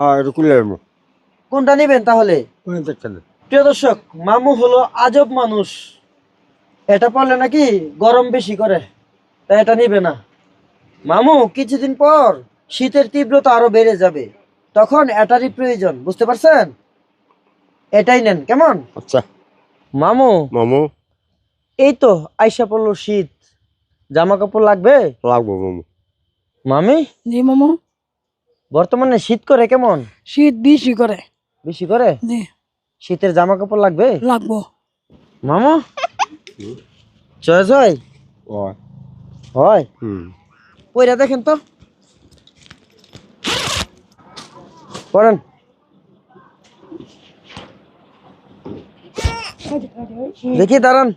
হ্যাঁ এটা যাব কোনটা নেবেন তাহলে? প্রিয় দর্শক মামু হলো আজব মানুষ। এটা পড়লে নাকি গরম বেশি করে তাই এটা নিবে না। মামু কিছুদিন পর শীতের তীব্রতা আরও বেড়ে যাবে। তখন এটারই প্রয়োজন বুঝতে পারছেন? এটাই নেন কেমন? আচ্ছা। মামু? মামু? এই তো আইসা পড়ল শীত। জামা কাপড় লাগবে? লাগবো মামু। মামি? জি মামু। বর্তমানে শীত করে কেমন? শীত বেশি করে। বেশি করে? জি। শীতের জামা কাপড় লাগবে? লাগবো। মামু? চয়েস হয়। হয়? ওইটা দেখেন তো। পড়েন। দেখি দাঁড়ান।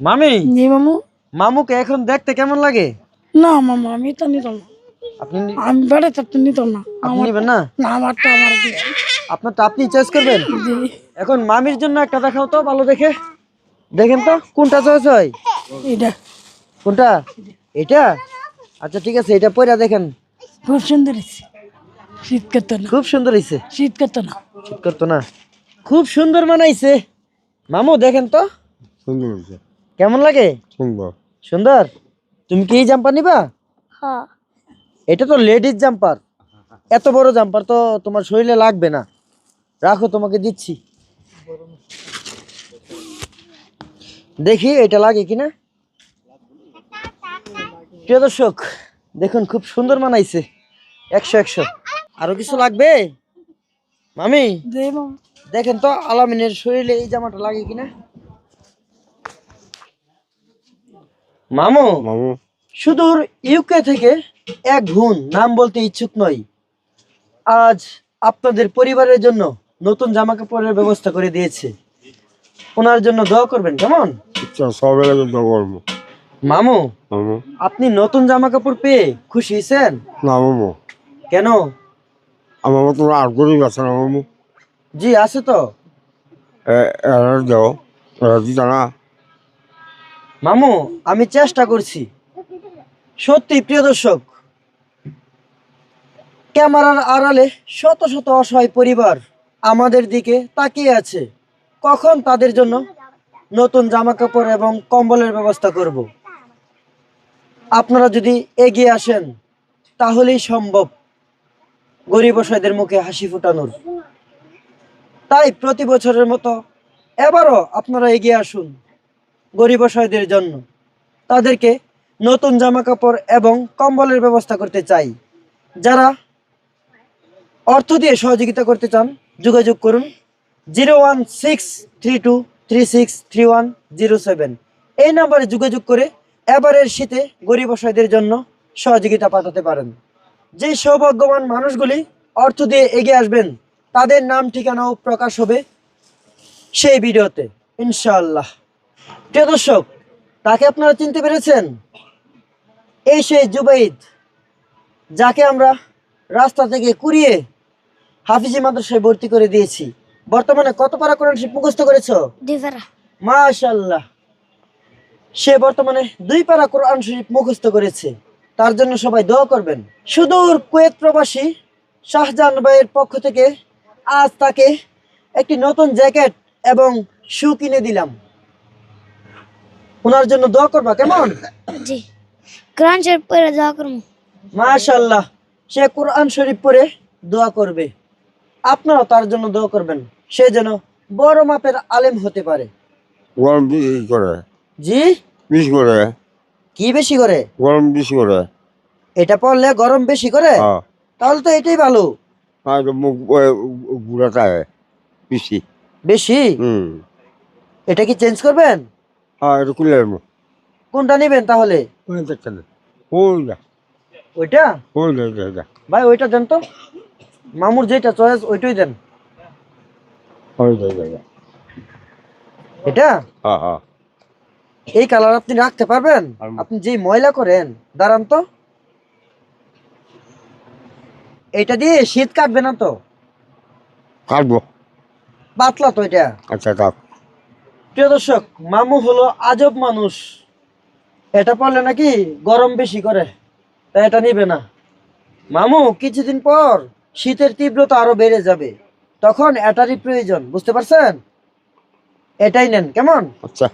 মামি? মামু। মামুকে এখন দেখতে কেমন লাগে? না মামু আমি তো নিতাম না। আপনি নি- আমি বেড়াতে তো নিতাম না। আপনি আমার নিবেন না? না আমারটা আমার। আপনারটা আপনি চয়েস করবেন। জি। এখন মামির জন্য একটা দেখাও তো ভালো দেখে। দেখেন তো কোনটা চয়েস হয়? এটা কোনটা? এটা আচ্ছা ঠিক আছে এটা পয়রা দেখেন। খুব সুন্দর হয়েছে শীত করতো না। খুব সুন্দর হয়েছে শীত করতো না। ঠিক করতো না। খুব সুন্দর বানাইছে মামু দেখেন তো। সুন্দর হয়েছে কেমন লাগে? সুন্দর। সুন্দর? তুমি কি এই জাম্পার নিবা? হ্যাঁ। এটা তো লেডিস জাম্পার এত বড় জাম্পার তো তোমার শরীরে লাগবে না। রাখো তোমাকে দিচ্ছি। দেখি এটা লাগে কিনা? প্রিয় দর্শক দেখুন খুব সুন্দর মানাইছে। একশো একশো। আরও কিছু লাগবে? মামি? দেখেন তো আলামিনের শরীরে এই জামাটা লাগে কিনা? মামু মামু। সুদূর ইউকে থেকে এক বোন নাম বলতে ইচ্ছুক নই। আজ আপনাদের পরিবারের জন্য নতুন জামা কাপড়ের ব্যবস্থা করে দিয়েছে। ওনার জন্য দোয়া করবেন কেমন? আচ্ছা সবে লাগে তো করব। মামু মামু। আপনি নতুন জামা কাপড় পেয়ে খুশি হয়েছেন? না মামু। কেন? আমার মতো আর গরিব আছে না মামু। জি আছে তো। এরা দাও এরা দিতা না মামু, আমি চেষ্টা করছি। সত্যি, প্রিয় দর্শক, ক্যামেরার আড়ালে শত শত অসহায় পরিবার আমাদের দিকে তাকিয়ে আছে। কখন তাদের জন্য নতুন জামা কাপড় এবং কম্বলের ব্যবস্থা করব? আপনারা যদি এগিয়ে আসেন, তাহলেই সম্ভব। গরিব অসহায়দের মুখে হাসি ফোটানোর। তাই প্রতি বছরের মতো এবারও আপনারা এগিয়ে আসুন। গরিব অসহায়দের জন্য। তাদেরকে নতুন জামা কাপড় এবং কম্বলের ব্যবস্থা করতে চাই। যারা অর্থ দিয়ে সহযোগিতা করতে চান, যোগাযোগ করুন zero one six three two three six three one zero seven. এই নাম্বারে যোগাযোগ করে এবারের শীতে গরিব অসহায়দের জন্য সহযোগিতা পাঠাতে পারেন। যে সৌভাগ্যবান মানুষগুলি অর্থ দিয়ে এগিয়ে আসবেন, তাদের নাম ঠিকানাও প্রকাশ হবে সেই ভিডিওতে। ইনশাআল্লাহ। প্রিয় দর্শক তাকে আপনারা চিনতে পেরেছেন? এই সেই জুবাইদ যাকে আমরা রাস্তা থেকে কুড়িয়ে হাফিজি মাদ্রাসায় ভর্তি করে দিয়েছি। বর্তমানে কত পারা কোরআন শরীফ মুখস্থ করেছ? মাশাল্লাহ সে বর্তমানে দুই পারা কোরআন শরীফ মুখস্থ করেছে। তার জন্য সবাই দোয়া করবেন। সুদূর কুয়েত প্রবাসী শাহজাহান ভাইয়ের পক্ষ থেকে আজ তাকে একটি নতুন জ্যাকেট এবং শু কিনে দিলাম। ওনার জন্য দোয়া করবা কেমন? জি। কোরআন শরীফ পড়ে দোয়া করব। মাশাল্লাহ সে কোরআন শরীফ পড়ে দোয়া করবে। আপনারাও তার জন্য দোয়া করবেন। সে যেন বড় মাপের আলেম হতে পারে। গরম বেশি করে। জি? বেশি করে। কি বেশি করে? গরম বেশি করে। এটা পড়লে গরম বেশি করে? হ্যাঁ। তাহলে তো এটাই ভালো। আর মুখ বুড়াটা বেশি। বেশি? হুম। এটা কি চেঞ্জ করবেন? হ্যাঁ এটা যাব কোনটা নেবেন তাহলে? কোন দেখছেন ওইটা? ওই না এটা এটা ভাই ওইটা দেন তো। মামুর যেটা চয়েস ওইটাই দেন। এটা? হ্যাঁ হ্যাঁ। এই কালার আপনি রাখতে পারবেন? আপনি যেই ময়লা করেন দাঁড়ান তো। এটা দিয়ে শীত কাটবে না তো? কাটবো। পাতলা তো এটা। আচ্ছা থাক প্রিয় দর্শক, মামু হলো আজব মানুষ। এটা পড়লে নাকি গরম বেশি করে তা এটা নিবে না। মামু, কিছুদিন পর শীতের তীব্রতা আরও বেড়ে যাবে। তখন এটারই প্রয়োজন, বুঝতে পারছেন? এটাই নেন, কেমন? আচ্ছা।